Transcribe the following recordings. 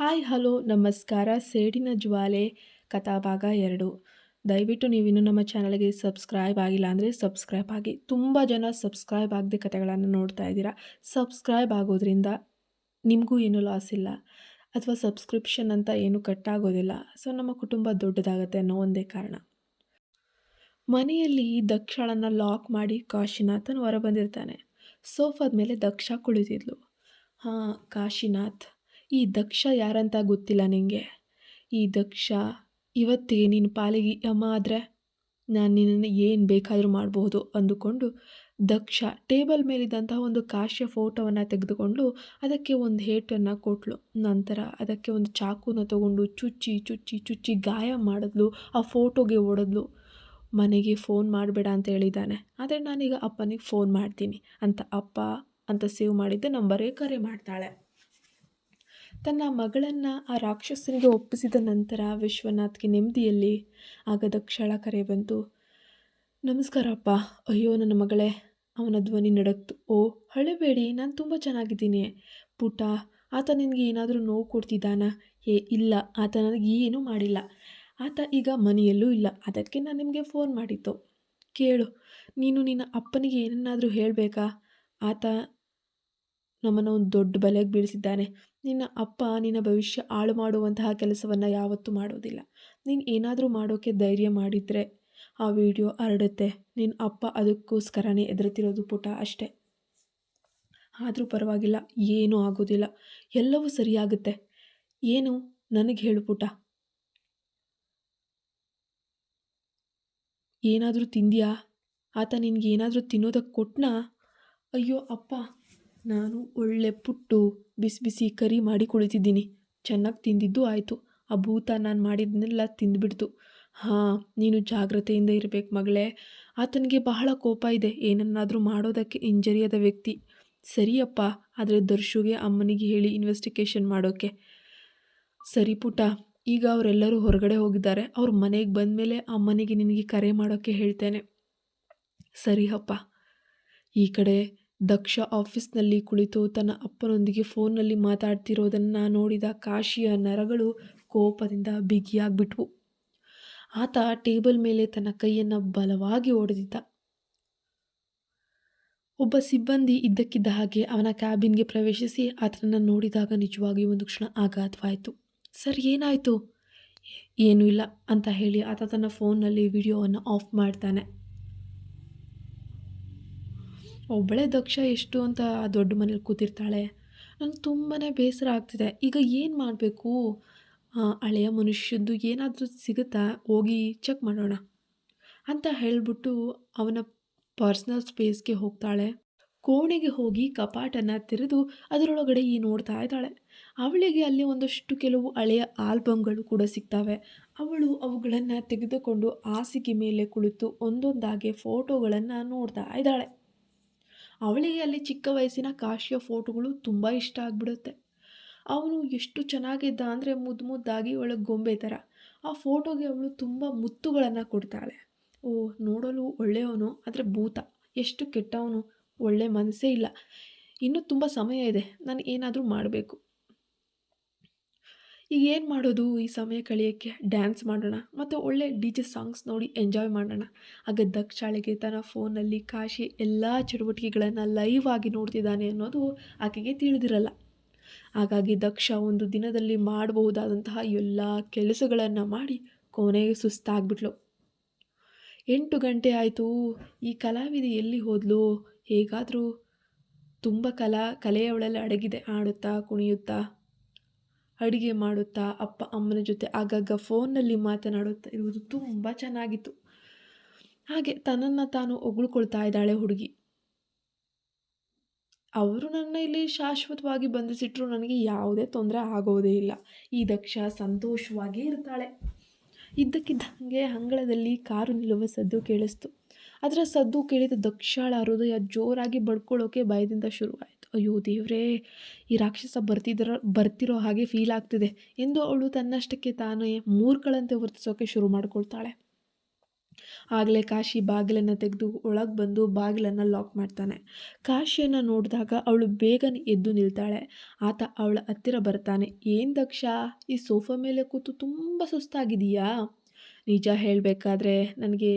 Hi, hello, ನಮಸ್ಕಾರ. ಸೇಡಿನ ಜ್ವಾಲೆ, ಕಥಾಭಾಗ ಎರಡು. ದಯವಿಟ್ಟು ನೀವಿನ್ನೂ ನಮ್ಮ ಚಾನಲ್ಗೆ ಸಬ್ಸ್ಕ್ರೈಬ್ ಆಗಿಲ್ಲ ಅಂದರೆ ಸಬ್ಸ್ಕ್ರೈಬ್ ಆಗಿ. ತುಂಬ ಜನ ಸಬ್ಸ್ಕ್ರೈಬ್ ಆಗದೆ ಕಥೆಗಳನ್ನು ನೋಡ್ತಾ ಇದ್ದೀರಾ. ಸಬ್ಸ್ಕ್ರೈಬ್ ಆಗೋದ್ರಿಂದ ನಿಮಗೂ ಏನೂ ಲಾಸ್ ಇಲ್ಲ. ಅಥವಾ ಸಬ್ಸ್ಕ್ರಿಪ್ಷನ್ ಅಂತ ಏನೂ ಕಟ್ಟಾಗೋದಿಲ್ಲ. ಸೊ, ನಮ್ಮ ಕುಟುಂಬ ದೊಡ್ಡದಾಗತ್ತೆ ಅನ್ನೋ ಒಂದೇ ಕಾರಣ. ಮನೆಯಲ್ಲಿ ದಕ್ಷಳನ್ನು ಲಾಕ್ ಮಾಡಿ ಕಾಶಿನಾಥನ್ ಹೊರಬಂದಿರ್ತಾನೆ. ಸೋಫಾದ ಮೇಲೆ ದಕ್ಷ ಕುಳಿತಿದ್ಲು. ಹಾಂ, ಕಾಶಿನಾಥ್. ಈ ದಕ್ಷ ಯಾರಂತ ಗೊತ್ತಿಲ್ಲ ನಿನಗೆ ಈ ದಕ್ಷ, ಇವತ್ತಿಗೆ ನಿನ್ನ ಪಾಲಿಗೆ ಯಮ ಆದರೆ ನಾನು ನಿನ್ನನ್ನು ಏನು ಬೇಕಾದರೂ ಮಾಡಬಹುದು ಅಂದುಕೊಂಡು ದಕ್ಷ ಟೇಬಲ್ ಮೇಲಿದ್ದಂತಹ ಒಂದು ಕಾಶ್ಯ ಫೋಟೋವನ್ನು ತೆಗೆದುಕೊಂಡು ಅದಕ್ಕೆ ಒಂದು ಹೇಟನ್ನು ಕೊಟ್ಟಳು ನಂತರ ಅದಕ್ಕೆ ಒಂದು ಚಾಕುನ ತಗೊಂಡು ಚುಚ್ಚಿ ಚುಚ್ಚಿ ಚುಚ್ಚಿ ಗಾಯ ಮಾಡಿದ್ಲು, ಆ ಫೋಟೋಗೆ ಒಡೆದ್ಲು ಮನೆಗೆ ಫೋನ್ ಮಾಡಬೇಡ ಅಂತ ಹೇಳಿದ್ದಾನೆ. ಆದರೆ ನಾನೀಗ ಅಪ್ಪನಿಗೆ ಫೋನ್ ಮಾಡ್ತೀನಿ. ಅಂತ ಅಪ್ಪ ಅಂತ ಸೇವ್ ಮಾಡಿದ್ದೆ ನಂಬರೇ ಕರೆ ಮಾಡ್ತಾಳೆ. ತನ್ನ ಮಗಳನ್ನು ಆ ರಾಕ್ಷಸನಿಗೆ ಒಪ್ಪಿಸಿದ ನಂತರ ವಿಶ್ವನಾಥ್ಗೆ ನೆಮ್ಮದಿಯಲ್ಲಿ ಆಗ ದಕ್ಷಳ ಕರೆ ಬಂತು. ನಮಸ್ಕಾರಪ್ಪ. ಅಯ್ಯೋ ನನ್ನ ಮಗಳೇ, ಅವನ ಧ್ವನಿ ನಡಕ್ತು. ಓ, ಹಳಬೇಡಿ, ನಾನು ತುಂಬ ಚೆನ್ನಾಗಿದ್ದೀನಿ. ಪುಟ, ಆತ ನಿನಗೆ ಏನಾದರೂ ನೋವು ಕೊಡ್ತಿದ್ದಾನ? ಏ, ಇಲ್ಲ. ಆತ ನನಗೆ ಏನೂ ಮಾಡಿಲ್ಲ. ಆತ ಈಗ ಮನೆಯಲ್ಲೂ ಇಲ್ಲ. ಅದಕ್ಕೆ ನಾನು ನಿಮಗೆ ಫೋನ್ ಮಾಡಿತ್ತು ಕೇಳು, ನೀನು ನಿನ್ನ ಅಪ್ಪನಿಗೆ ಏನನ್ನಾದರೂ ಹೇಳಬೇಕಾ? ಆತ ನಮ್ಮನ್ನು ಒಂದು ದೊಡ್ಡ ಬಲೆಗೆ ಬೀಳಿಸಿದ್ದಾನೆ. ನಿನ್ನ ಅಪ್ಪ ನಿನ್ನ ಭವಿಷ್ಯ ಹಾಳು ಮಾಡುವಂತಹ ಕೆಲಸವನ್ನು ಯಾವತ್ತೂ ಮಾಡೋದಿಲ್ಲ. ನೀನು ಏನಾದರೂ ಮಾಡೋಕ್ಕೆ ಧೈರ್ಯ ಮಾಡಿದರೆ ಆ ವಿಡಿಯೋ ಹರಡುತ್ತೆ. ನಿನ್ನ ಅಪ್ಪ ಅದಕ್ಕೋಸ್ಕರನೇ ಎದುರುತ್ತಿರೋದು ಪುಟ ಅಷ್ಟೇ. ಆದರೂ ಪರವಾಗಿಲ್ಲ, ಏನೂ ಆಗೋದಿಲ್ಲ. ಎಲ್ಲವೂ ಸರಿಯಾಗುತ್ತೆ. ಏನು? ನನಗೆ ಹೇಳು ಪುಟ. ಏನಾದರೂ ತಿಂದ್ಯಾ? ಆತ ನಿನಗೆ ಏನಾದರೂ ತಿನ್ನೋದಕ್ಕೆ ಕೊಟ್ಟನಾ ಅಯ್ಯೋ, ಅಪ್ಪ. ನಾನು ಒಳ್ಳೆ ಪುಟ್ಟು ಬಿಸಿ ಬಿಸಿ ಕರಿ ಮಾಡಿ ಕುಳಿತಿದ್ದೀನಿ. ಚೆನ್ನಾಗಿ ತಿಂದಿದ್ದು ಆಯಿತು. ಆ ಭೂತ ನಾನು ಮಾಡಿದ್ದನ್ನೆಲ್ಲ ತಿಂದುಬಿಡ್ತು. ಹಾಂ, ನೀನು ಜಾಗ್ರತೆಯಿಂದ ಇರಬೇಕು ಮಗಳೇ. ಆತನಿಗೆ ಬಹಳ ಕೋಪ ಇದೆ. ಏನನ್ನಾದರೂ ಮಾಡೋದಕ್ಕೆ ಇಂಜರಿಯದ ವ್ಯಕ್ತಿ. ಸರಿಯಪ್ಪ, ಆದರೆ ದರ್ಶುಗೆ ಅಮ್ಮನಿಗೆ ಹೇಳಿ ಇನ್ವೆಸ್ಟಿಗೇಷನ್ ಮಾಡೋಕ್ಕೆ ಸರಿ ಪುಟ್ಟ, ಈಗ ಅವರೆಲ್ಲರೂ ಹೊರಗಡೆ ಹೋಗಿದ್ದಾರೆ. ಅವ್ರ ಮನೆಗೆ ಬಂದಮೇಲೆ ಅಮ್ಮನಿಗೆ ನಿನಗೆ ಕರೆ ಮಾಡೋಕ್ಕೆ ಹೇಳ್ತೇನೆ. ಸರಿ ಅಪ್ಪ ಈ ಕಡೆ ದಕ್ಷ ಆಫೀಸ್ನಲ್ಲಿ ಕುಳಿತು ತನ್ನ ಅಪ್ಪನೊಂದಿಗೆ ಫೋನ್ನಲ್ಲಿ ಮಾತಾಡ್ತಿರೋದನ್ನು ನೋಡಿದ ಕಾಶಿಯ ನರಗಳು ಕೋಪದಿಂದ ಬಿಗಿಯಾಗ್ಬಿಟ್ವು. ಆತ ಟೇಬಲ್ ಮೇಲೆ ತನ್ನ ಕೈಯನ್ನು ಬಲವಾಗಿ ಹೊಡೆದಿದ್ದ ಒಬ್ಬ ಸಿಬ್ಬಂದಿ ಇದ್ದಕ್ಕಿದ್ದ ಹಾಗೆ ಅವನ ಕ್ಯಾಬಿನ್ಗೆ ಪ್ರವೇಶಿಸಿ ಆತನನ್ನು ನೋಡಿದಾಗ ನಿಜವಾಗಿ ಒಂದು ಕ್ಷಣ ಆಘಾತವಾಯಿತು. ಸರ್, ಏನಾಯಿತು? ಏನೂ ಇಲ್ಲ, ಅಂತ ಹೇಳಿ ಆತ ತನ್ನ ಫೋನ್ನಲ್ಲಿ ವಿಡಿಯೋವನ್ನು ಆಫ್ ಮಾಡ್ತಾನೆ. ಒಬ್ಬಳೇ ದಕ್ಷ ಎಷ್ಟು ಅಂತ ಆ ದೊಡ್ಡ ಮನೇಲಿ ಕೂತಿರ್ತಾಳೆ. ನಂಗೆ ತುಂಬಾ ಬೇಸರ ಆಗ್ತಿದೆ. ಈಗ ಏನು ಮಾಡಬೇಕು? ಹಳೆಯ ಮನುಷ್ಯದ್ದು ಏನಾದರೂ ಸಿಗುತ್ತಾ? ಹೋಗಿ ಚೆಕ್ ಮಾಡೋಣ. ಅಂತ ಹೇಳಿಬಿಟ್ಟು ಅವನ ಪರ್ಸ್ನಲ್ ಸ್ಪೇಸ್ಗೆ ಹೋಗ್ತಾಳೆ. ಕೋಣೆಗೆ ಹೋಗಿ ಕಪಾಟನ್ನು ತೆರೆದು ಅದರೊಳಗಡೆ ಈ ನೋಡ್ತಾ ಇದ್ದಾಳೆ. ಅವಳಿಗೆ ಅಲ್ಲಿ ಒಂದಷ್ಟು ಕೆಲವು ಹಳೆಯ ಆಲ್ಬಮ್ಗಳು ಕೂಡ ಸಿಗ್ತವೆ. ಅವಳು ಅವುಗಳನ್ನು ತೆಗೆದುಕೊಂಡು ಹಾಸಿಗೆ ಮೇಲೆ ಕುಳಿತು ಒಂದೊಂದಾಗಿ ಫೋಟೋಗಳನ್ನು ನೋಡ್ತಾ ಇದ್ದಾಳೆ. ಅವಳಿಗೆ ಅಲ್ಲಿ ಚಿಕ್ಕ ವಯಸ್ಸಿನ ಕಾಶಿಯ ಫೋಟೋಗಳು ತುಂಬ ಇಷ್ಟ ಆಗಿಬಿಡುತ್ತೆ. ಅವನು ಎಷ್ಟು ಚೆನ್ನಾಗಿದ್ದ ಅಂದರೆ ಮುದ್ದು ಮುದ್ದಾಗಿ ಒಳಗೆ ಗೊಂಬೆ ಥರ ಆ ಫೋಟೋಗೆ ಅವಳು ತುಂಬ ಮುತ್ತುಗಳನ್ನು ಕೊಡ್ತಾಳೆ. ಓ, ನೋಡಲು ಒಳ್ಳೆಯವನು ಆದರೆ ಭೂತ. ಎಷ್ಟು ಕೆಟ್ಟವನು. ಒಳ್ಳೆ ಮನಸ್ಸೇ ಇಲ್ಲ. ಇನ್ನೂ ತುಂಬ ಸಮಯ ಇದೆ. ನಾನು ಏನಾದರೂ ಮಾಡಬೇಕು. ಈಗ ಏನು ಮಾಡೋದು ಈ ಸಮಯ ಕಳೆಯೋಕ್ಕೆ? ಡ್ಯಾನ್ಸ್ ಮಾಡೋಣ, ಮತ್ತು ಒಳ್ಳೆ ಡಿ ಜೆ ಸಾಂಗ್ಸ್ ನೋಡಿ ಎಂಜಾಯ್ ಮಾಡೋಣ. ಆಗ ದಕ್ಷಾಳಿಗೆ ತನ್ನ ಫೋನಲ್ಲಿ ಕಾಶಿ ಎಲ್ಲ ಚಟುವಟಿಕೆಗಳನ್ನು ಲೈವ್ ಆಗಿ ನೋಡ್ತಿದ್ದಾನೆ ಅನ್ನೋದು ಆಕೆಗೆ ತಿಳಿದಿರಲ್ಲ. ಹಾಗಾಗಿ ದಕ್ಷ ಒಂದು ದಿನದಲ್ಲಿ ಮಾಡಬಹುದಾದಂತಹ ಎಲ್ಲ ಕೆಲಸಗಳನ್ನು ಮಾಡಿ ಕೊನೆಗೆ ಸುಸ್ತಾಗ್ಬಿಟ್ಲು. ಎಂಟು ಗಂಟೆ ಆಯಿತು. ಈ ಕಲಾವಿದೆ ಎಲ್ಲಿ ಹೋದ್ಲು? ಹೇಗಾದರೂ ತುಂಬ ಕಲಾ, ಕಲೆಯವಳಲ್ಲಿ ಅಡಗಿದೆ, ಆಡುತ್ತಾ, ಕುಣಿಯುತ್ತಾ. ಅಡುಗೆ ಮಾಡುತ್ತಾ ಅಪ್ಪ ಅಮ್ಮನ ಜೊತೆ ಆಗಾಗ ಫೋನ್ನಲ್ಲಿ ಮಾತನಾಡುತ್ತಾ ಇರುವುದು ತುಂಬ ಚೆನ್ನಾಗಿತ್ತು. ಹಾಗೆ ತನ್ನನ್ನು ತಾನು ಒಗಳ್ಕೊಳ್ತಾ ಇದ್ದಾಳೆ ಹುಡುಗಿ. ಅವರು ನನ್ನ ಇಲ್ಲಿ ಶಾಶ್ವತವಾಗಿ ಬಂಧಿಸಿಟ್ರು, ನನಗೆ ಯಾವುದೇ ತೊಂದರೆ ಆಗೋದೇ ಇಲ್ಲ. ಈ ದಕ್ಷ ಸಂತೋಷವಾಗಿ ಇರ್ತಾಳೆ. ಇದ್ದಕ್ಕಿದ್ದಂಗೆ ಅಂಗಳದಲ್ಲಿ ಕಾರು ನಿಲ್ಲುವ ಸದ್ದು ಕೇಳಿಸ್ತು. ಅದರ ಸದ್ದು ಕೇಳಿದ ದಕ್ಷಾಳ ಹೃದಯ ಜೋರಾಗಿ ಬಡ್ಕೊಳ್ಳೋಕೆ ಭಯದಿಂದ ಶುರುವಾಯಿತು. ಅಯ್ಯೋ ದೇವರೇ, ಈ ರಾಕ್ಷಸ ಬರ್ತಿದ್ರ, ಬರ್ತಿರೋ ಹಾಗೆ ಫೀಲ್ ಆಗ್ತಿದೆ. ಎಂದು ಅವಳು ತನ್ನಷ್ಟಕ್ಕೆ ತಾನೇ ಮೂರ್ಖಳಂತೆ ವರ್ತಿಸೋಕೆ ಶುರು ಮಾಡ್ಕೊಳ್ತಾಳೆ. ಆಗಲೇ ಕಾಶಿ ಬಾಗಿಲನ್ನು ತೆಗೆದು ಒಳಗೆ ಬಂದು ಬಾಗಿಲನ್ನು ಲಾಕ್ ಮಾಡ್ತಾನೆ. ಕಾಶಿಯನ್ನು ನೋಡಿದಾಗ ಅವಳು ಬೇಗನೆ ಎದ್ದು ನಿಲ್ತಾಳೆ. ಆತ ಅವಳ ಹತ್ತಿರ ಬರ್ತಾನೆ. ಏನು ದಕ್ಷ, ಈ ಸೋಫಾ ಮೇಲೆ ಕೂತು ತುಂಬ ಸುಸ್ತಾಗಿದೆಯಾ ನಿಜ ಹೇಳಬೇಕಾದ್ರೆ, ನನಗೆ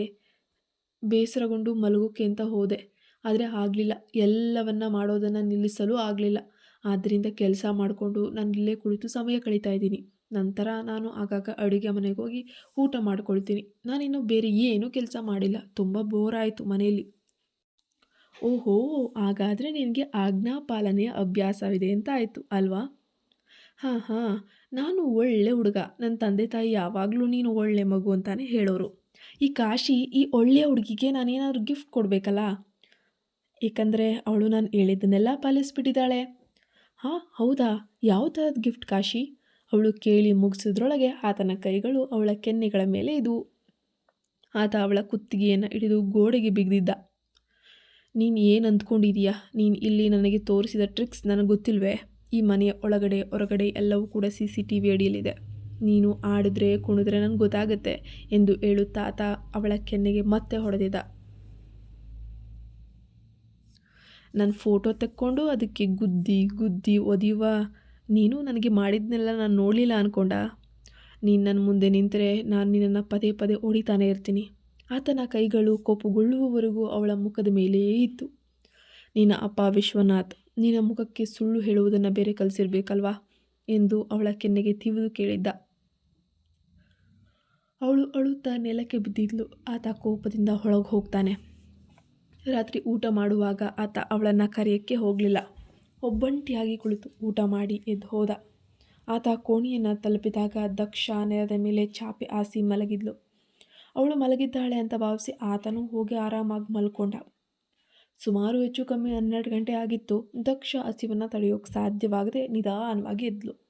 ಬೇಸರಗೊಂಡು ಮಲಗೋಕೆ ಅಂತ ಹೋದೆ. ಆದರೆ ಆಗಲಿಲ್ಲ. ಎಲ್ಲವನ್ನ ಮಾಡೋದನ್ನು ನಿಲ್ಲಿಸಲು ಆಗಲಿಲ್ಲ. ಆದ್ದರಿಂದ ಕೆಲಸ ಮಾಡಿಕೊಂಡು ನಾನು ಇಲ್ಲೇ ಕುಳಿತು ಸಮಯ ಕಳೀತಾ ಇದ್ದೀನಿ. ನಂತರ ನಾನು ಆಗಾಗ ಅಡುಗೆ ಮನೆಗೆ ಹೋಗಿ ಊಟ ಮಾಡ್ಕೊಳ್ತೀನಿ. ನಾನಿನ್ನು ಬೇರೆ ಏನೂ ಕೆಲಸ ಮಾಡಿಲ್ಲ. ತುಂಬ ಬೋರ್ ಆಯಿತು ಮನೆಯಲ್ಲಿ. ಓಹೋ, ಹಾಗಾದರೆ ನಿನಗೆ ಆಜ್ಞಾ ಪಾಲನೆಯ ಅಭ್ಯಾಸವಿದೆ ಅಂತ ಆಯಿತು, ಅಲ್ವಾ? ಹಾಂ ಹಾಂ. ನಾನು ಒಳ್ಳೆ ಹುಡುಗ. ನನ್ನ ತಂದೆ ತಾಯಿ ಯಾವಾಗಲೂ ನೀನು ಒಳ್ಳೆ ಮಗು ಅಂತಾನೆ ಹೇಳೋರು. ಈ ಕಾಶಿ, ಈ ಒಳ್ಳೆಯ ಹುಡುಗಿಗೆ ನಾನೇನಾದರೂ ಗಿಫ್ಟ್ ಕೊಡಬೇಕಲ್ಲ? ಏಕೆಂದರೆ ಅವಳು ನಾನು ಹೇಳಿದ್ದನ್ನೆಲ್ಲ ಪಾಲಿಸ್ಬಿಟ್ಟಿದ್ದಾಳೆ. ಹಾಂ, ಹೌದಾ? ಯಾವ ಥರದ ಗಿಫ್ಟ್ ಕಾಶಿ? ಅವಳು ಕೇಳಿ ಮುಗಿಸಿದ್ರೊಳಗೆ ಆತನ ಕೈಗಳು ಅವಳ ಕೆನ್ನೆಗಳ ಮೇಲೆ ಇದ್ವು. ಆತ ಅವಳ ಕುತ್ತಿಗೆಯನ್ನು ಹಿಡಿದು ಗೋಡೆಗೆ ಬಿಗಿದಿದ್ದ. ನೀನು ಏನು ಅಂದ್ಕೊಂಡಿದೀಯಾ? ನೀನು ಇಲ್ಲಿ ನನಗೆ ತೋರಿಸಿದ ಟ್ರಿಕ್ಸ್ ನನಗೆ ಗೊತ್ತಿಲ್ವೇ? ಈ ಮನೆಯ ಒಳಗಡೆ, ಹೊರಗಡೆ ಎಲ್ಲವೂ ಕೂಡ ಸಿ ಸಿ ಟಿ ವಿ ಅಡಿಯಲ್ಲಿದೆ. ನೀನು ಆಡಿದ್ರೆ, ಕುಣಿದ್ರೆ ನನಗೆ ಗೊತ್ತಾಗುತ್ತೆ ಎಂದು ಹೇಳುತ್ತಾ ಆತ ಅವಳ ಕೆನ್ನೆಗೆ ಮತ್ತೆ ಹೊಡೆದಿದ್ದ. ನನ್ನ ಫೋಟೋ ತೆಕ್ಕೊಂಡು ಅದಕ್ಕೆ ಗುದ್ದಿ ಗುದ್ದಿ ಒದಿಯುವ. ನೀನು ನನಗೆ ಮಾಡಿದ್ನೆಲ್ಲ ನಾನು ನೋಡಲಿಲ್ಲ ಅಂದ್ಕೊಂಡ ನೀನು ನನ್ನ ಮುಂದೆ ನಿಂತರೆ ನಾನು ನಿನ್ನನ್ನು ಪದೇ ಪದೇ ಹೊಡಿತಾನೆ ಇರ್ತೀನಿ. ಆತನ ಕೈಗಳು ಕೋಪಗೊಳ್ಳುವವರೆಗೂ ಅವಳ ಮುಖದ ಮೇಲೆಯೇ ಇತ್ತು. ನಿನ್ನ ಅಪ್ಪ ವಿಶ್ವನಾಥ್, ನಿನ್ನ ಮುಖಕ್ಕೆ ಸುಳ್ಳು ಹೇಳುವುದನ್ನು ಬೇರೆ ಕಲಿಸಿರ್ಬೇಕಲ್ವಾ? ಎಂದು ಅವಳ ಕೆನ್ನೆಗೆ ತಿವಿದು ಕೇಳಿದ್ದ. ಅವಳು ಅಳುತ್ತಾ ನೆಲಕ್ಕೆ ಬಿದ್ದಿದ್ಲು. ಆತ ಕೋಪದಿಂದ ಹೊಳಗೆ ಹೋಗ್ತಾನೆ. ರಾತ್ರಿ ಊಟ ಮಾಡುವಾಗ ಆತ ಅವಳನ್ನು ಕರೆಯೋಕ್ಕೆ ಹೋಗಲಿಲ್ಲ. ಒಬ್ಬಂಟಿಯಾಗಿ ಕುಳಿತು ಊಟ ಮಾಡಿ ಎದ್ದು ಹೋದ. ಆತ ಕೋಣಿಯನ್ನು ತಲುಪಿದಾಗ ದಕ್ಷ ನೆಲದ ಮೇಲೆ ಚಾಪೆ ಆಸಿ ಮಲಗಿದ್ಲು. ಅವಳು ಮಲಗಿದ್ದಾಳೆ ಅಂತ ಭಾವಿಸಿ ಆತನೂ ಹೋಗಿ ಆರಾಮಾಗಿ ಮಲ್ಕೊಂಡ. ಸುಮಾರು ಹೆಚ್ಚು ಕಮ್ಮಿ ಹನ್ನೆರಡು ಗಂಟೆ ಆಗಿತ್ತು. ದಕ್ಷ ಹಸಿವನ್ನು ತಡೆಯೋಕ್ಕೆ ಸಾಧ್ಯವಾಗದೆ ನಿಧಾನವಾಗಿ ಎದ್ಲು.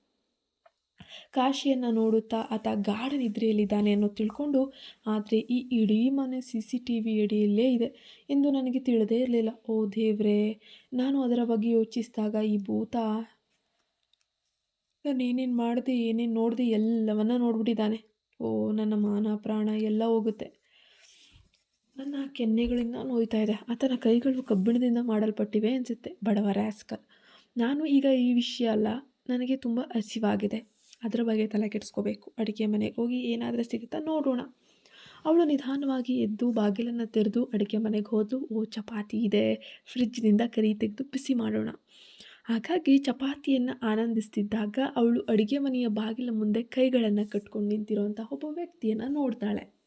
ಕಾಶಿಯನ್ನು ನೋಡುತ್ತಾ ಆತ ಗಾಢ ನಿದ್ರೆಯಲ್ಲಿದ್ದಾನೆ ಅನ್ನೋ ತಿಳ್ಕೊಂಡು, ಆದರೆ ಈ ಇಡೀ ಮನೆ ಸಿ ಸಿ ಟಿ ವಿ ಅಡಿಯಲ್ಲೇ ಇದೆ ಎಂದು ನನಗೆ ತಿಳಿದೇ ಇರಲಿಲ್ಲ. ಓ ದೇವರೇ, ನಾನು ಅದರ ಬಗ್ಗೆ ಯೋಚಿಸಿದಾಗ ಈ ಭೂತ ನಾನು ಏನೇನು ಮಾಡಿದೆ, ಏನೇನು ನೋಡಿದೆ ಎಲ್ಲವನ್ನ ನೋಡ್ಬಿಟ್ಟಿದ್ದಾನೆ. ಓ, ನನ್ನ ಮಾನ ಪ್ರಾಣ ಎಲ್ಲ ಹೋಗುತ್ತೆ. ನನ್ನ ಕೆನ್ನೆಗಳಿಂದ ನೋಯ್ತಾ ಇದೆ. ಆತನ ಕೈಗಳು ಕಬ್ಬಿಣದಿಂದ ಮಾಡಲ್ಪಟ್ಟಿವೆ ಅನಿಸುತ್ತೆ. ಬಡವ ರ್ಯಾಸ್ಕಲ್ ನಾನು ಈಗ ಈ ವಿಷಯ ಅಲ್ಲ, ನನಗೆ ತುಂಬ ಹಸಿವಾಗಿದೆ. ಅದರ ಬಗ್ಗೆ ತಲೆ ಕೆಡಿಸ್ಕೋಬೇಕು. ಅಡುಗೆ ಮನೆಗೆ ಹೋಗಿ ಏನಾದರೂ ಸಿಗುತ್ತಾ ನೋಡೋಣ. ಅವಳು ನಿಧಾನವಾಗಿ ಎದ್ದು ಬಾಗಿಲನ್ನು ತೆರೆದು ಅಡುಗೆ ಮನೆಗೆ ಹೋದಳು ಓ, ಚಪಾತಿ ಇದೆ. ಫ್ರಿಜ್ನಿಂದ ಕರಿ ತೆಗೆದು ಬಿಸಿ ಮಾಡೋಣ. ಹಾಗಾಗಿ ಚಪಾತಿಯನ್ನು ಆನಂದಿಸ್ತಿದ್ದಾಗ ಅವಳು ಅಡುಗೆ ಮನೆಯ ಬಾಗಿಲ ಮುಂದೆ ಕೈಗಳನ್ನು ಕಟ್ಕೊಂಡು ನಿಂತಿರುವಂಥ ಒಬ್ಬ ವ್ಯಕ್ತಿಯನ್ನು ನೋಡ್ತಾಳೆ.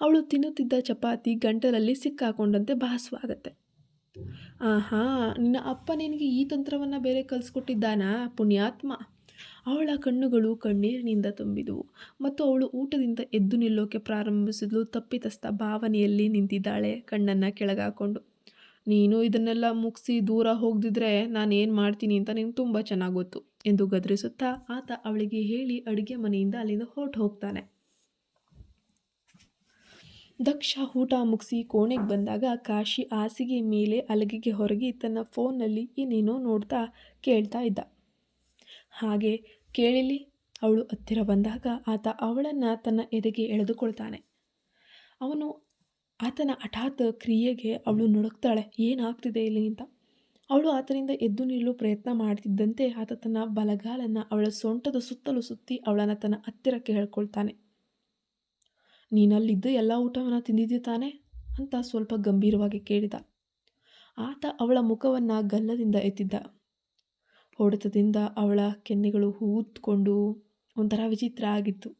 ಅವಳು ತಿನ್ನುತ್ತಿದ್ದ ಚಪಾತಿ ಗಂಟಲಲ್ಲಿ ಸಿಕ್ಕಾಕೊಂಡಂತೆ ಭಾಸವಾಗತ್ತೆ ಆಹಾ, ನಿನ್ನ ಅಪ್ಪ ನಿನಗೆ ಈ ತಂತ್ರವನ್ನು ಬೇರೆ ಕಲಿಸ್ಕೊಟ್ಟಿದ್ದಾನಾ, ಪುಣ್ಯಾತ್ಮ? ಅವಳ ಕಣ್ಣುಗಳು ಕಣ್ಣೀರಿನಿಂದ ತುಂಬಿದವು ಮತ್ತು ಅವಳು ಊಟದಿಂದ ಎದ್ದು ನಿಲ್ಲೋಕೆ ಪ್ರಾರಂಭಿಸಿದ್ಲು. ತಪ್ಪಿತಸ್ಥ ಭಾವನೆಯಲ್ಲಿ ನಿಂತಿದ್ದಾಳೆ ಕಣ್ಣನ್ನು ಕೆಳಗಾಕೊಂಡು. ನೀನು ಇದನ್ನೆಲ್ಲ ಮುಗಿಸಿ ದೂರ ಹೋಗದಿದ್ರೆ ನಾನು ಏನು ಮಾಡ್ತೀನಿ ಅಂತ ನಿಂಗೆ ತುಂಬ ಚೆನ್ನಾಗಿ ಗೊತ್ತು ಎಂದು ಗದರಿಸುತ್ತಾ ಆತ ಅವಳಿಗೆ ಹೇಳಿ ಅಡುಗೆ ಮನೆಯಿಂದ ಅಲ್ಲಿಂದ ಹೊರಟು ಹೋಗ್ತಾನೆ. ದಕ್ಷ ಊಟ ಮುಗಿಸಿ ಕೋಣೆಗೆ ಬಂದಾಗ ಕಾಶಿ ಹಾಸಿಗೆ ಮೇಲೆ ಅಲಗಿಗೆ ಹೊರಗೆ ತನ್ನ ಫೋನ್ನಲ್ಲಿ ಏನೇನೋ ನೋಡ್ತಾ ಕೇಳ್ತಾ ಇದ್ದ. ಹಾಗೆ ಕೇಳಿಲಿ. ಅವಳು ಹತ್ತಿರ ಬಂದಾಗ ಆತ ಅವಳನ್ನು ತನ್ನ ಎದೆಗೆ ಎಳೆದುಕೊಳ್ತಾನೆ. ಅವನು ಆತನ ಹಠಾತ್ ಕ್ರಿಯೆಗೆ ಅವಳು ನುಡುಕ್ತಾಳೆ, ಏನಾಗ್ತಿದೆ ಇಲ್ಲಿ ಅಂತ. ಅವಳು ಆತನಿಂದ ಎದ್ದು ನಿಲ್ಲಲು ಪ್ರಯತ್ನ ಮಾಡ್ತಿದ್ದಂತೆ ಆತ ತನ್ನ ಬಲಗಾಲನ್ನು ಅವಳ ಸೊಂಟದ ಸುತ್ತಲೂ ಸುತ್ತಿ ಅವಳನ್ನು ತನ್ನ ಹತ್ತಿರಕ್ಕೆ ಹೇಳ್ಕೊಳ್ತಾನೆ ನೀನಲ್ಲಿದ್ದ ಎಲ್ಲ ಊಟವನ್ನು ತಿಂದಿದ್ದೀಯ ತಾನೆ? ಅಂತ ಸ್ವಲ್ಪ ಗಂಭೀರವಾಗಿ ಕೇಳಿದ. ಆತ ಅವಳ ಮುಖವನ್ನು ಗಲ್ಲದಿಂದ ಎತ್ತಿದ್ದ. ಹೊಡೆತದಿಂದ ಅವಳ ಕೆನ್ನೆಗಳು ಊದ್ಕೊಂಡು ಒಂಥರ ವಿಚಿತ್ರ ಆಗಿತ್ತು.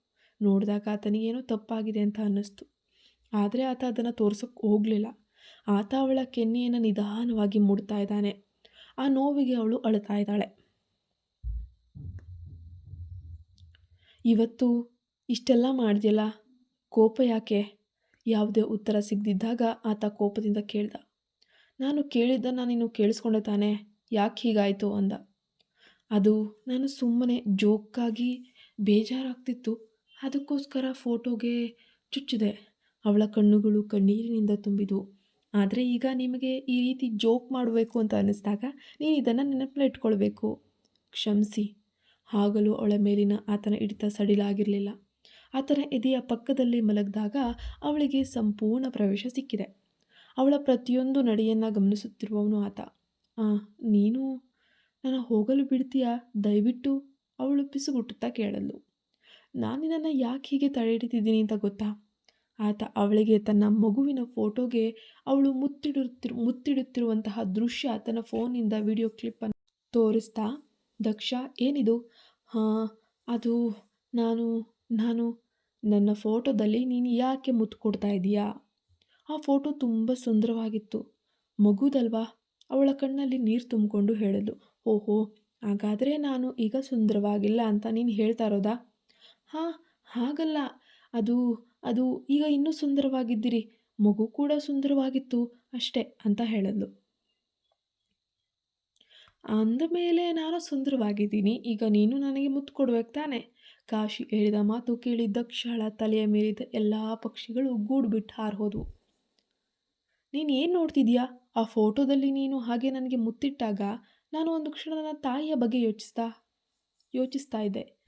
ನೋಡಿದಾಗ ಆತನಿಗೇನೋ ತಪ್ಪಾಗಿದೆ ಅಂತ ಅನ್ನಿಸ್ತು. ಆದರೆ ಆತ ಅದನ್ನು ತೋರ್ಸೋಕ್ಕೆ ಹೋಗಲಿಲ್ಲ. ಆತ ಅವಳ ಕೆನ್ನೆಯನ್ನು ನಿಧಾನವಾಗಿ ಮುಡ್ತಾ ಇದ್ದಾನೆ. ಆ ನೋವಿಗೆ ಅವಳು ಅಳ್ತಾ ಇದ್ದಾಳೆ. ಇವತ್ತು ಇಷ್ಟೆಲ್ಲ ಮಾಡಿದ್ಯಲ್ಲ? ಕೋಪ ಯಾಕೆ? ಯಾವುದೇ ಉತ್ತರ ಸಿಗದಿದ್ದಾಗ ಆತ ಕೋಪದಿಂದ ಕೇಳ್ದ. ನಾನು ಕೇಳಿದ್ದನ್ನು ನೀನು ಕೇಳಿಸ್ಕೊಂಡೆ ತಾನೆ. ಯಾಕೆ ಹೀಗಾಯಿತು? ಅಂದ. ಅದು ನಾನು ಸುಮ್ಮನೆ ಜೋಕ್ಕಾಗಿ ಬೇಜಾರಾಗ್ತಿತ್ತು. ಅದಕ್ಕೋಸ್ಕರ ಫೋಟೋಗೆ ಚುಚ್ಚಿದೆ. ಅವಳ ಕಣ್ಣುಗಳು ಕಣ್ಣೀರಿನಿಂದ ತುಂಬಿದವು. ಆದರೆ ಈಗ ನಿಮಗೆ ಈ ರೀತಿ ಜೋಕ್ ಮಾಡಬೇಕು ಅಂತ ಅನ್ನಿಸ್ದಾಗ ನೀನು ಇದನ್ನು ನೆನಪಲ್ಲಿ ಇಟ್ಕೊಳ್ಬೇಕು. ಕ್ಷಮಿಸಿ. ಆಗಲೂ ಅವಳ ಮೇಲಿನ ಆತನ ಹಿಡಿತ ಸಡಿಲಾಗಿರಲಿಲ್ಲ. ಆತನ ಎದೆಯ ಪಕ್ಕದಲ್ಲಿ ಮಲಗಿದಾಗ ಅವಳಿಗೆ ಸಂಪೂರ್ಣ ಪ್ರವೇಶ ಸಿಕ್ಕಿದೆ. ಅವಳ ಪ್ರತಿಯೊಂದು ನಡೆಯನ್ನು ಗಮನಿಸುತ್ತಿರುವವನು ಆತ. ನೀನು ನನ್ನ ಹೋಗಲು ಬಿಡ್ತೀಯಾ? ದಯವಿಟ್ಟು ಅವಳು ಪಿಸುಗುಟ್ಟುತ್ತಾ ಕೇಳಲು. ನಾನು ನನ್ನ ಯಾಕೆ ಹೀಗೆ ತಡೆ ಹಿಡಿತಿದ್ದೀನಿ ಅಂತ ಗೊತ್ತಾ? ಆತ ಅವಳಿಗೆ ತನ್ನ ಮಗುವಿನ ಫೋಟೋಗೆ ಅವಳು ಮುತ್ತಿಡುತ್ತಿರು, ಮುತ್ತಿಡುತ್ತಿರುವಂತಹ ದೃಶ್ಯ ತನ್ನ ಫೋನಿಂದ ವಿಡಿಯೋ ಕ್ಲಿಪ್ಪನ್ನು ತೋರಿಸ್ತಾ, ದಕ್ಷ, ಏನಿದು? ಹಾಂ, ಅದು ನಾನು ನಾನು ನನ್ನ ಫೋಟೋದಲ್ಲಿ ನೀನು ಯಾಕೆ ಮುತ್ತು ಕೊಡ್ತಾ ಇದೀಯಾ? ಆ ಫೋಟೋ ತುಂಬ ಸುಂದರವಾಗಿತ್ತು. ಮಗುದಲ್ವಾ? ಅವಳ ಕಣ್ಣಲ್ಲಿ ನೀರು ತುಂಬಿಕೊಂಡು ಹೇಳಲು. ಓಹೋ, ಹಾಗಾದರೆ ನಾನು ಈಗ ಸುಂದರವಾಗಿಲ್ಲ ಅಂತ ನೀನು ಹೇಳ್ತಾ ಇರೋದಾ? ಹಾಂ, ಹಾಗಲ್ಲ. ಅದು ಅದು ಈಗ ಇನ್ನೂ ಸುಂದರವಾಗಿದ್ದೀರಿ. ಮಗು ಕೂಡ ಸುಂದರವಾಗಿತ್ತು ಅಷ್ಟೇ ಅಂತ ಹೇಳಿದ್ಲು. ಅಂದಮೇಲೆ ನಾನು ಸುಂದರವಾಗಿದ್ದೀನಿ. ಈಗ ನೀನು ನನಗೆ ಮುತ್ತು ಕೊಡ್ಬೇಕು ತಾನೆ? ಕಾಶಿ ಹೇಳಿದ ಮಾತು ಕೇಳಿ ದಕ್ಷಳ ತಲೆಯ ಮೇಲಿದ್ದ ಎಲ್ಲ ಪಕ್ಷಿಗಳು ಗೂಡು ಬಿಟ್ಟು ಹಾರಿಹೋದವು. ನೀನು ಏನು ನೋಡ್ತಿದ್ಯಾ? ಆ ಫೋಟೋದಲ್ಲಿ ನೀನು ಹಾಗೆ ನನಗೆ ಮುತ್ತಿಟ್ಟಾಗ ನಾನು ಒಂದು ಕ್ಷಣ ನನ್ನ ತಾಯಿಯ ಬಗ್ಗೆ ಯೋಚಿಸ್ತಾ ಯೋಚಿಸ್ತಾ ಇದ್ದೆ.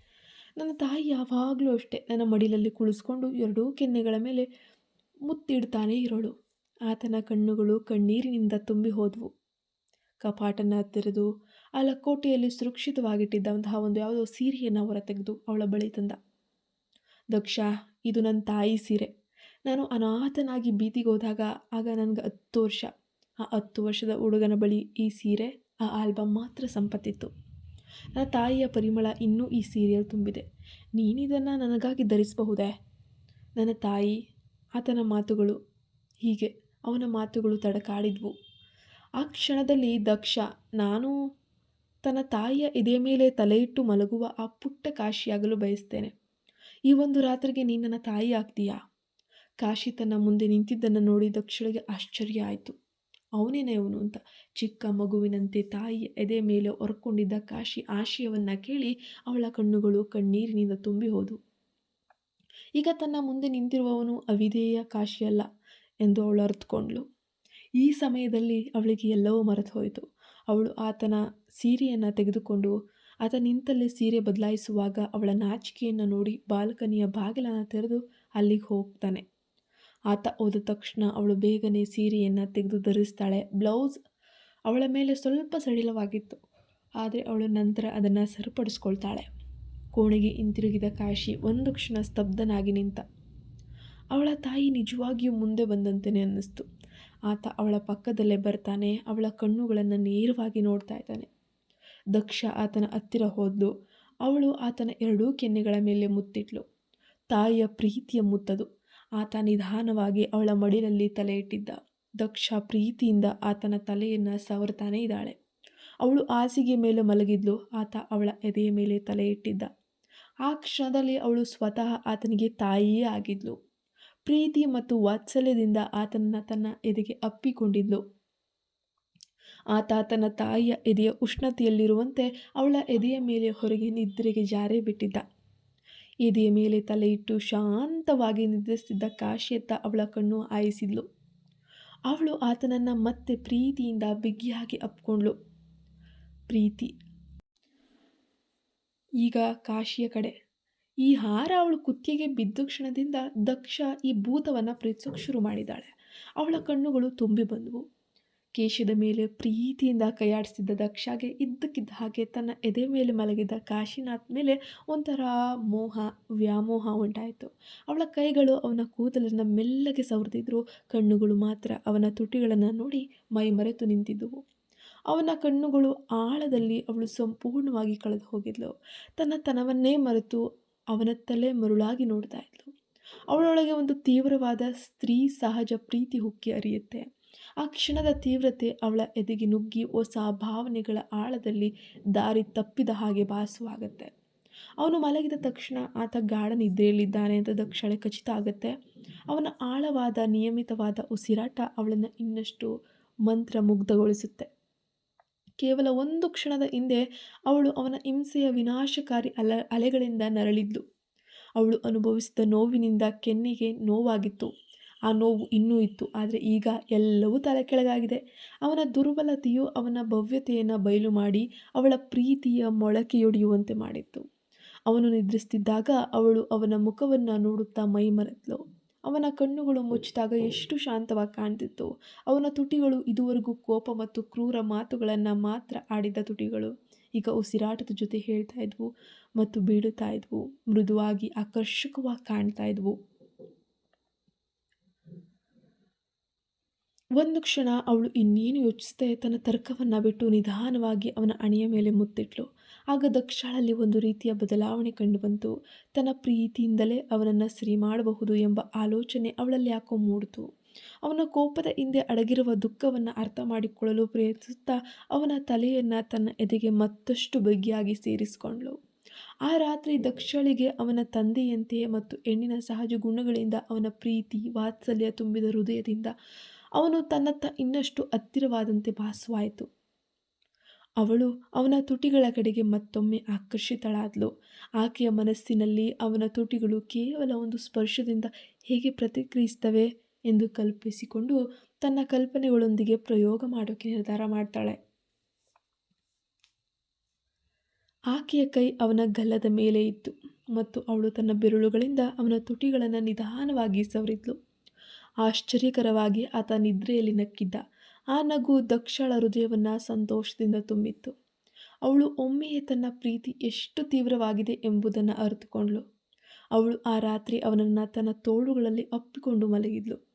ನನ್ನ ತಾಯಿ ಯಾವಾಗಲೂ ಅಷ್ಟೇ ನನ್ನ ಮಡಿಲಲ್ಲಿ ಕುಳಿಸ್ಕೊಂಡು ಎರಡೂ ಕೆನ್ನೆಗಳ ಮೇಲೆ ಮುತ್ತಿಡ್ತಾನೇ ಇರೋಳು. ಆತನ ಕಣ್ಣುಗಳು ಕಣ್ಣೀರಿನಿಂದ ತುಂಬಿ ಹೋದವು. ಕಪಾಟನ್ನು ತೆರೆದು ಆ ಲಕೋಟೆಯಲ್ಲಿ ಸುರಕ್ಷಿತವಾಗಿಟ್ಟಿದ್ದಂತಹ ಒಂದು ಯಾವುದೋ ಸೀರೆಯನ್ನು ಹೊರ ತೆಗೆದು ಅವಳ ಬಳಿ ತಂದ. ದಕ್ಷ, ಇದು ನನ್ನ ತಾಯಿ ಸೀರೆ. ನಾನು ಅನಾಥನಾಗಿ ಬೀದಿಗೆ ಹೋದಾಗ ಆಗ ನನಗೆ ಹತ್ತು ವರ್ಷ. ಆ ಹತ್ತು ವರ್ಷದ ಹುಡುಗನ ಬಳಿ ಈ ಸೀರೆ ಆ ಆಲ್ಬಮ್ ಮಾತ್ರ ಸಂಪತ್ತಿತ್ತು. ನನ್ನ ತಾಯಿಯ ಪರಿಮಳ ಇನ್ನೂ ಈ ಸೀರಿಯಲ್ ತುಂಬಿದೆ. ನೀನಿದನ್ನು ನನಗಾಗಿ ಧರಿಸಬಹುದೇ? ನನ್ನ ತಾಯಿ, ಆತನ ಮಾತುಗಳು, ಹೀಗೆ ಅವನ ಮಾತುಗಳು ತಡಕಾಡಿದ್ವು. ಆ ಕ್ಷಣದಲ್ಲಿ ದಕ್ಷ, ನಾನು ತನ್ನ ತಾಯಿಯ ಎದೆ ಮೇಲೆ ತಲೆಯಿಟ್ಟು ಮಲಗುವ ಆ ಪುಟ್ಟ ಕಾಶಿಯಾಗಲು ಬಯಸ್ತೇನೆ. ಈ ಒಂದು ರಾತ್ರಿಗೆ ನೀನು ನನ್ನ ತಾಯಿ ಆಗ್ತೀಯಾ? ಕಾಶಿ ತನ್ನ ಮುಂದೆ ನಿಂತಿದ್ದನ್ನು ನೋಡಿ ದಕ್ಷಳಿಗೆ ಆಶ್ಚರ್ಯ ಆಯಿತು. ಅವನೇನೇ ಅವನು ಅಂತ. ಚಿಕ್ಕ ಮಗುವಿನಂತೆ ತಾಯಿಯ ಎದೆ ಮೇಲೆ ಹೊರ್ಕೊಂಡಿದ್ದ ಕಾಶಿ ಆಶಯವನ್ನು ಕೇಳಿ ಅವಳ ಕಣ್ಣುಗಳು ಕಣ್ಣೀರಿನಿಂದ ತುಂಬಿ ಹೋದವು. ಈಗ ತನ್ನ ಮುಂದೆ ನಿಂತಿರುವವನು ಅವಿದೇಯ ಕಾಶಿಯಲ್ಲ ಎಂದು ಅವಳು ಅರ್ಥಕೊಂಡ್ಳು ಈ ಸಮಯದಲ್ಲಿ ಅವಳಿಗೆ ಎಲ್ಲವೂ ಮರೆತು ಹೋಯಿತು. ಅವಳು ಆತನ ಸೀರೆಯನ್ನು ತೆಗೆದುಕೊಂಡು ಆತ ನಿಂತಲ್ಲೇ ಸೀರೆ ಬದಲಾಯಿಸುವಾಗ ಅವಳ ನಾಚಿಕೆಯನ್ನು ನೋಡಿ ಬಾಲ್ಕನಿಯ ಬಾಗಿಲನ್ನು ತೆರೆದು ಅಲ್ಲಿಗೆ ಹೋಗ್ತಾನೆ. ಆತ ಹೋದ ತಕ್ಷಣ ಅವಳು ಬೇಗನೆ ಸೀರೆಯನ್ನು ತೆಗೆದು ಧರಿಸ್ತಾಳೆ. ಬ್ಲೌಸ್ ಅವಳ ಮೇಲೆ ಸ್ವಲ್ಪ ಸಡಿಲವಾಗಿತ್ತು, ಆದರೆ ಅವಳು ನಂತರ ಅದನ್ನು ಸರಿಪಡಿಸ್ಕೊಳ್ತಾಳೆ. ಕೋಣೆಗೆ ಹಿಂತಿರುಗಿದ ಕಾಶಿ ಒಂದು ಕ್ಷಣ ಸ್ತಬ್ಧನಾಗಿ ನಿಂತ, ಅವಳ ತಾಯಿ ನಿಜವಾಗಿಯೂ ಮುಂದೆ ಬಂದಂತೆಯೇ ಅನ್ನಿಸ್ತು. ಆತ ಅವಳ ಪಕ್ಕದಲ್ಲೇ ಬರ್ತಾನೆ, ಅವಳ ಕಣ್ಣುಗಳನ್ನು ನೇರವಾಗಿ ನೋಡ್ತಾ ಇದ್ದಾನೆ. ದಕ್ಷ ಆತನ ಹತ್ತಿರ ಹೋದ್ಲು, ಅವಳು ಆತನ ಎರಡೂ ಕೆನ್ನೆಗಳ ಮೇಲೆ ಮುತ್ತಿಟ್ಲು. ತಾಯಿಯ ಪ್ರೀತಿಯ ಮುತ್ತದು. ಆತ ನಿಧಾನವಾಗಿ ಅವಳ ಮಡಿಲಲ್ಲಿ ತಲೆ ಇಟ್ಟಿದ್ದ. ದಕ್ಷ ಪ್ರೀತಿಯಿಂದ ಆತನ ತಲೆಯನ್ನು ಸವರ್ತಾನೆ ಇದ್ದಾಳೆ. ಅವಳು ಹಾಸಿಗೆ ಮೇಲೆ ಮಲಗಿದ್ಲು. ಆತ ಅವಳ ಎದೆಯ ಮೇಲೆ ತಲೆ ಇಟ್ಟಿದ್ದ. ಆ ಕ್ಷಣದಲ್ಲಿ ಅವಳು ಸ್ವತಃ ಆತನಿಗೆ ತಾಯಿಯೇ ಆಗಿದ್ಲು. ಪ್ರೀತಿ ಮತ್ತು ವಾತ್ಸಲ್ಯದಿಂದ ಆತನನ್ನ ತನ್ನ ಎದೆಗೆ ಅಪ್ಪಿಕೊಂಡಿದ್ಲು. ಆತ ತನ್ನ ತಾಯಿಯ ಎದೆಯ ಉಷ್ಣತೆಯಲ್ಲಿರುವಂತೆ ಅವಳ ಎದೆಯ ಮೇಲೆ ಹೊರಗೆ ನಿದ್ರೆಗೆ ಜಾರೇ ಬಿಟ್ಟಿದ್ದ ಎದೆಯ ಮೇಲೆ ತಲೆ ಇಟ್ಟು ಶಾಂತವಾಗಿ ನಿದ್ರಿಸ್ತಿದ್ದ ಕಾಶಿಯತ್ತ ಅವಳ ಕಣ್ಣು ಆಯಿಸಿದ್ಲು ಅವಳು ಆತನನ್ನು ಮತ್ತೆ ಪ್ರೀತಿಯಿಂದ ಬಿಗಿಯಾಗಿ ಅಪ್ಕೊಂಡ್ಳು. ಪ್ರೀತಿ. ಈಗ ಕಾಶಿಯ ಕಡೆ. ಈ ಹಾರ ಅವಳು ಕುತ್ತಿಗೆ ಬಿದ್ದ ಕ್ಷಣದಿಂದ ದಕ್ಷ ಈ ಭೂತವನ್ನು ಪ್ರೀತಿಸೋಕೆ ಶುರು ಮಾಡಿದ್ದಾಳೆ. ಅವಳ ಕಣ್ಣುಗಳು ತುಂಬಿ ಬಂದವು. ಕೇಶದ ಮೇಲೆ ಪ್ರೀತಿಯಿಂದ ಕೈಯಾಡಿಸ್ತಿದ್ದ ದಕ್ಷಾಗೆ ಇದ್ದಕ್ಕಿದ್ದ ಹಾಗೆ ತನ್ನ ಎದೆ ಮೇಲೆ ಮಲಗಿದ್ದ ಕಾಶಿನಾಥ್ ಮೇಲೆ ಒಂಥರ ಮೋಹ, ವ್ಯಾಮೋಹ ಉಂಟಾಯಿತು. ಅವಳ ಕೈಗಳು ಅವನ ಕೂದಲನ್ನು ಮೆಲ್ಲಗೆ ಸವರ್ದಿದ್ರು, ಕಣ್ಣುಗಳು ಮಾತ್ರ ಅವನ ತುಟಿಗಳನ್ನು ನೋಡಿ ಮೈ ಮರೆತು ನಿಂತಿದ್ದುವು. ಅವನ ಕಣ್ಣುಗಳು ಆಳದಲ್ಲಿ ಅವಳು ಸಂಪೂರ್ಣವಾಗಿ ಕಳೆದು ಹೋಗಿದ್ಲು. ತನ್ನ ತನವನ್ನೇ ಮರೆತು ಅವನತ್ತಲೇ ಮರುಳಾಗಿ ನೋಡ್ತಾ ಇದ್ಲು. ಅವಳೊಳಗೆ ಒಂದು ತೀವ್ರವಾದ ಸ್ತ್ರೀ ಸಹಜ ಪ್ರೀತಿ ಹುಕ್ಕಿ ಹರಿಯುತ್ತೆ ಆ ಕ್ಷಣದ ತೀವ್ರತೆ ಅವಳ ಎದೆಗೆ ನುಗ್ಗಿ ಹೊಸ ಭಾವನೆಗಳ ಆಳದಲ್ಲಿ ದಾರಿ ತಪ್ಪಿದ ಹಾಗೆ ಭಾಸವಾಗತ್ತೆ. ಅವನು ಮಲಗಿದ ತಕ್ಷಣ ಆತ ಗಾಢ ನಿದ್ರೆಯಲ್ಲಿದ್ದಾನೆ ಅಂತ ದಕ್ಷಳೆ ಖಚಿತ ಆಗುತ್ತೆ. ಅವನ ಆಳವಾದ ನಿಯಮಿತವಾದ ಉಸಿರಾಟ ಅವಳನ್ನು ಇನ್ನಷ್ಟು ಮಂತ್ರ ಮುಗ್ಧಗೊಳಿಸುತ್ತೆ ಕೇವಲ ಒಂದು ಕ್ಷಣದ ಹಿಂದೆ ಅವಳು ಅವನ ಹಿಂಸೆಯ ವಿನಾಶಕಾರಿ ಅಲ ಅಲೆಗಳಿಂದ ನರಳಿದ್ಲು. ಅವಳು ಅನುಭವಿಸಿದ ನೋವಿನಿಂದ ಕೆನ್ನೆಗೆ ನೋವಾಗಿತ್ತು. ಆ ನೋವು ಇನ್ನೂ ಇತ್ತು. ಆದರೆ ಈಗ ಎಲ್ಲವೂ ತಲೆ ಕೆಳಗಾಗಿದೆ. ಅವನ ದುರ್ಬಲತೆಯು ಅವನ ಭವ್ಯತೆಯನ್ನು ಬಯಲು ಮಾಡಿ ಅವಳ ಪ್ರೀತಿಯ ಮೊಳಕೆಯೊಡೆಯುವಂತೆ ಮಾಡಿತ್ತು. ಅವನು ನಿದ್ರಿಸ್ತಿದ್ದಾಗ ಅವಳು ಅವನ ಮುಖವನ್ನು ನೋಡುತ್ತಾ ಮೈಮರೆತಳು ಅವನ ಕಣ್ಣುಗಳು ಮುಚ್ಚಿದಾಗ ಎಷ್ಟು ಶಾಂತವಾಗಿ ಕಾಣ್ತಿತ್ತು. ಅವನ ತುಟಿಗಳು ಇದುವರೆಗೂ ಕೋಪ ಮತ್ತು ಕ್ರೂರ ಮಾತುಗಳನ್ನು ಮಾತ್ರ ಆಡಿದ ತುಟಿಗಳು. ಈಗ ಉಸಿರಾಟದ ಜೊತೆ ಹೇಳ್ತಾ ಇದ್ವು ಮತ್ತು ಬೀಳುತ್ತಾ ಇದ್ವು. ಮೃದುವಾಗಿ ಆಕರ್ಷಕವಾಗಿ ಕಾಣ್ತಾ ಇದ್ವು. ಒಂದು ಕ್ಷಣ ಅವಳು ಇನ್ನೇನು ಯೋಚಿಸದೆ ತನ್ನ ತರ್ಕವನ್ನು ಬಿಟ್ಟು ನಿಧಾನವಾಗಿ ಅವನ ಅಣೆಯ ಮೇಲೆ ಮುತ್ತಿಟ್ಲು. ಆಗ ದಕ್ಷಾಳಲ್ಲಿ ಒಂದು ರೀತಿಯ ಬದಲಾವಣೆ ಕಂಡುಬಂತು ತನ್ನ ಪ್ರೀತಿಯಿಂದಲೇ ಅವನನ್ನು ಸರಿ ಮಾಡಬಹುದು ಎಂಬ ಆಲೋಚನೆ ಅವಳಲ್ಲಿ ಯಾಕೋ ಮೂಡಿತು. ಅವನ ಕೋಪದ ಹಿಂದೆ ಅಡಗಿರುವ ದುಃಖವನ್ನು ಅರ್ಥ ಮಾಡಿಕೊಳ್ಳಲು ಪ್ರಯತ್ನಿಸುತ್ತಾ ಅವನ ತಲೆಯನ್ನು ತನ್ನ ಎದೆಗೆ ಮತ್ತಷ್ಟು ಬಗ್ಗಿಯಾಗಿ ಸೇರಿಸಿಕೊಂಡ್ಳು. ಆ ರಾತ್ರಿ ದಕ್ಷಳಿಗೆ ಅವನ ತಂದೆಯಂತೆಯೇ ಮತ್ತು ಹೆಣ್ಣಿನ ಸಹಜ ಗುಣಗಳಿಂದ ಅವನ ಪ್ರೀತಿ, ವಾತ್ಸಲ್ಯ ತುಂಬಿದ ಹೃದಯದಿಂದ ಅವನು ತನ್ನತ್ತ ಇನ್ನಷ್ಟು ಹತ್ತಿರವಾದಂತೆ ಭಾಸವಾಯಿತು. ಅವಳು ಅವನ ತುಟಿಗಳ ಕಡೆಗೆ ಮತ್ತೊಮ್ಮೆ ಆಕರ್ಷಿತಳಾದ್ಲು. ಆಕೆಯ ಮನಸ್ಸಿನಲ್ಲಿ ಅವನ ತುಟಿಗಳು ಕೇವಲ ಒಂದು ಸ್ಪರ್ಶದಿಂದ ಹೇಗೆ ಪ್ರತಿಕ್ರಿಯಿಸ್ತವೆ ಎಂದು ಕಲ್ಪಿಸಿಕೊಂಡು ತನ್ನ ಕಲ್ಪನೆಗಳೊಂದಿಗೆ ಪ್ರಯೋಗ ಮಾಡೋಕೆ ನಿರ್ಧಾರ ಮಾಡ್ತಾಳೆ. ಆಕೆಯ ಕೈ ಅವನ ಗಲ್ಲದ ಮೇಲೆ ಇತ್ತು ಮತ್ತು ಅವಳು ತನ್ನ ಬೆರಳುಗಳಿಂದ ಅವನ ತುಟಿಗಳನ್ನು ನಿಧಾನವಾಗಿ ಸವರಿದ್ಲು. ಆಶ್ಚರ್ಯಕರವಾಗಿ ಆತ ನಿದ್ರೆಯಲ್ಲಿ ನಕ್ಕಿದ್ದ. ಆ ನಗು ದಕ್ಷಳ ಹೃದಯವನ್ನು ಸಂತೋಷದಿಂದ ತುಂಬಿತ್ತು. ಅವಳು, ಒಮ್ಮೆಯೇ ತನ್ನ ಪ್ರೀತಿ ಎಷ್ಟು ತೀವ್ರವಾಗಿದೆ ಎಂಬುದನ್ನು ಅರಿತುಕೊಂಡ್ಳು. ಅವಳು ಆ ರಾತ್ರಿ ಅವನನ್ನು ತನ್ನ ತೋಳುಗಳಲ್ಲಿ ಅಪ್ಪಿಕೊಂಡು ಮಲಗಿದ್ಲು.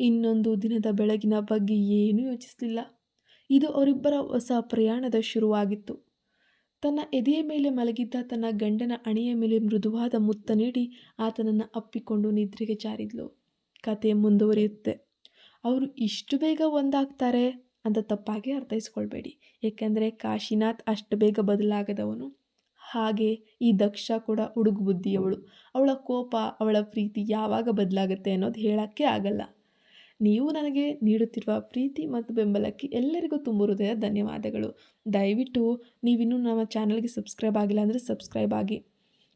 ಇನ್ನೊಂದು ದಿನದ ಬೆಳಗಿನ ಬಗ್ಗೆ ಏನೂ ಯೋಚಿಸಲಿಲ್ಲ. ಇದು ಅವರಿಬ್ಬರ ಹೊಸ ಪ್ರಯಾಣದ ಶುರುವಾಗಿತ್ತು. ತನ್ನ ಎದೆಯ ಮೇಲೆ ಮಲಗಿದ್ದ ತನ್ನ ಗಂಡನ ಅಣೆಯ ಮೇಲೆ ಮೃದುವಾದ ಮುತ್ತ ನೀಡಿ ಆತನನ್ನು ಅಪ್ಪಿಕೊಂಡು ನಿದ್ರೆಗೆ ಜಾರಿದ್ಲು. ಕತೆ ಮುಂದುವರಿಯುತ್ತೆ. ಅವರು ಇಷ್ಟು ಬೇಗ ಒಂದಾಗ್ತಾರೆ ಅಂತ ತಪ್ಪಾಗಿ ಅರ್ಥೈಸ್ಕೊಳ್ಬೇಡಿ. ಏಕೆಂದರೆ ಕಾಶಿನಾಥ್ ಅಷ್ಟು ಬೇಗ ಬದಲಾಗದವನು. ಹಾಗೆ ಈ ದಕ್ಷ ಕೂಡ ಹುಡುಗ ಬುದ್ಧಿಯವಳು. ಅವಳ ಕೋಪ, ಅವಳ ಪ್ರೀತಿ ಯಾವಾಗ ಬದಲಾಗುತ್ತೆ ಅನ್ನೋದು ಹೇಳೋಕ್ಕೆ ಆಗಲ್ಲ. ನೀವು ನನಗೆ ನೀಡುತ್ತಿರುವ ಪ್ರೀತಿ ಮತ್ತು ಬೆಂಬಲಕ್ಕೆ ಎಲ್ಲರಿಗೂ ತುಂಬ ಹೃದಯ ಧನ್ಯವಾದಗಳು. ದಯವಿಟ್ಟು ನೀವಿನ್ನೂ ನಮ್ಮ ಚಾನಲ್ಗೆ ಸಬ್ಸ್ಕ್ರೈಬ್ ಆಗಿಲ್ಲ ಅಂದರೆ ಸಬ್ಸ್ಕ್ರೈಬ್ ಆಗಿ.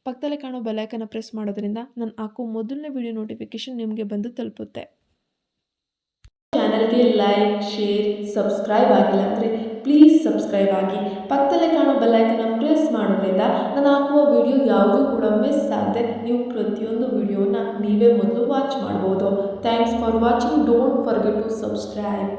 ಪಕ್ಕದಲ್ಲೇ ಕಾಣೋ ಬೆಲೈಕನ್ನು ಪ್ರೆಸ್ ಮಾಡೋದ್ರಿಂದ ನಾನು ಹಾಕೋ ಮೊದಲನೇ ವಿಡಿಯೋ ನೋಟಿಫಿಕೇಷನ್ ನಿಮಗೆ ಬಂದು ತಲುಪುತ್ತೆ. ಚಾನಲ್ಗೆ ಲೈಕ್ ಶೇರ್ ಸಬ್ಸ್ಕ್ರೈಬ್ ಆಗಿಲ್ಲ ಅಂದರೆ ಪ್ಲೀಸ್ ಸಬ್ಸ್ಕ್ರೈಬ್ ಆಗಿ. ಪಕ್ಕದಲ್ಲೇ ಕಾಣೋ ಬೆಲ್ಲೈಕನ್ನ ಪ್ರೆಸ್ ಮಾಡೋದ್ರಿಂದ ನಾನು ಹಾಕುವ ವಿಡಿಯೋ ಯಾವುದೂ ಕೂಡ ಮಿಸ್ ಆಗದೆ ನೀವು ಪ್ರತಿಯೊಂದು ವಿಡಿಯೋನ ನೀವೇ ಮೊದಲು ವಾಚ್ ಮಾಡ್ಬೋದು. Thanks for watching don't forget to subscribe